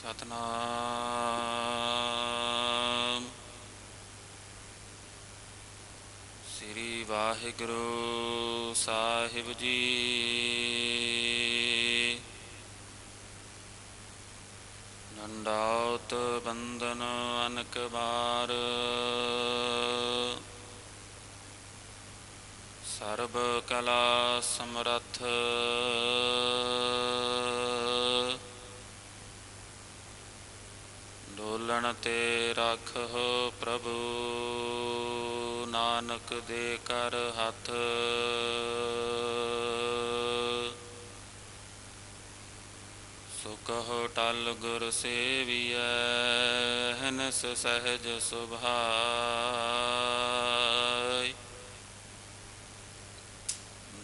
ਸਤਨਾਮ। ਸ੍ਰੀ ਵਾਹਿਗੁਰੂ ਸਾਹਿਬ ਜੀ। ਨੰਦਾਉਤ ਬੰਦਨ ਅਨਕ ਬਾਰ ਸਰਬ ਕਲਾ ਸਮਰੱਥ। ਡੋਲਣ ਤੇ ਰੱਖੋ ਪ੍ਰਭੂ, ਨਾਨਕ ਦੇ ਕਰ ਹੱਥ। ਸੁਕਹੁ ਟਲ ਗੁਰ ਸੇਵੀਐ, ਹਨਸ ਸਹਿਜ ਸੁਭਾਅ।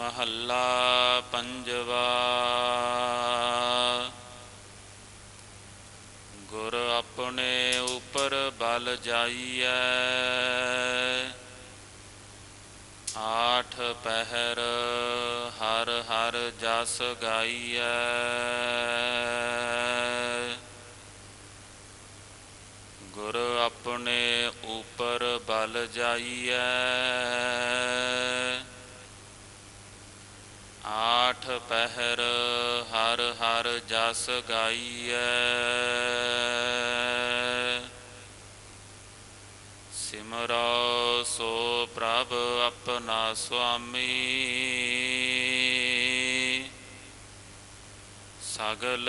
ਮਹੱਲਾ ਪੰਜਵਾ। ਗੁਰ ਆਪਣੇ ਉਪਰ ਬਲ ਜਾਈਐ। ਆਠ ਪਹਿਰ ਹਰ ਹਰ ਜਸ ਗਾਈਐ। ਗੁਰ ਆਪਣੇ ਉਪਰ ਬਲ ਜਾਈਐ ਆਠ ਪਹਿਰ ਹਰ ਹਰ ਜਸ ਗਾਈਐ। ਸਿਮਰੋ ਸੋ ਪ੍ਰਭ ਆਪਣਾ ਸੁਆਮੀ। ਸਗਲ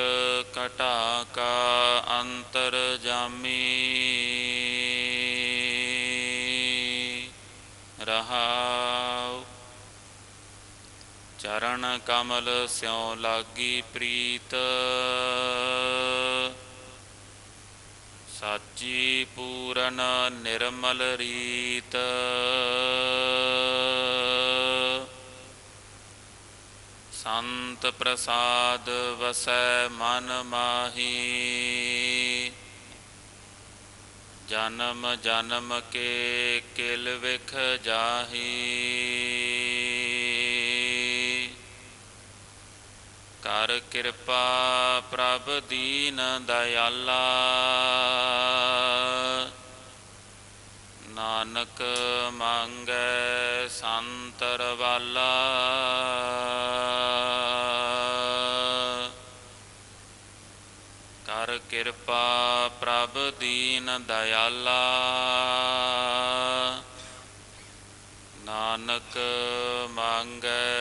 ਘਟਾ ਕਾ ਅੰਤਰ ਜਾਮੀ। ਰਹਾਉ ਚਰਨ ਕਮਲ ਸਿਉ ਲਾਗੀ ਪ੍ਰੀਤ। ਸਾਚੀ ਪੂਰਨ ਨਿਰਮਲ ਰੀਤ। ਸੰਤ ਪ੍ਰਸਾਦ ਵਸੈ ਮਨ ਮਾਹੀ। ਜਨਮ ਜਨਮ ਕੇ ਕਿਲ ਵਿਖ ਜਾਹੀ। ਕਰ ਕਿਰਪਾ ਪ੍ਰਭ ਦੀਨ ਦਇਆਲਾ। ਨਾਨਕ ਮੰਗੈ ਸੰਤਰ ਵਾਲਾ। ਕਰ ਕਿਰਪਾ ਪ੍ਰਭ ਦੀਨ ਦਇਆਲਾ। ਨਾਨਕ ਮੰਗੈ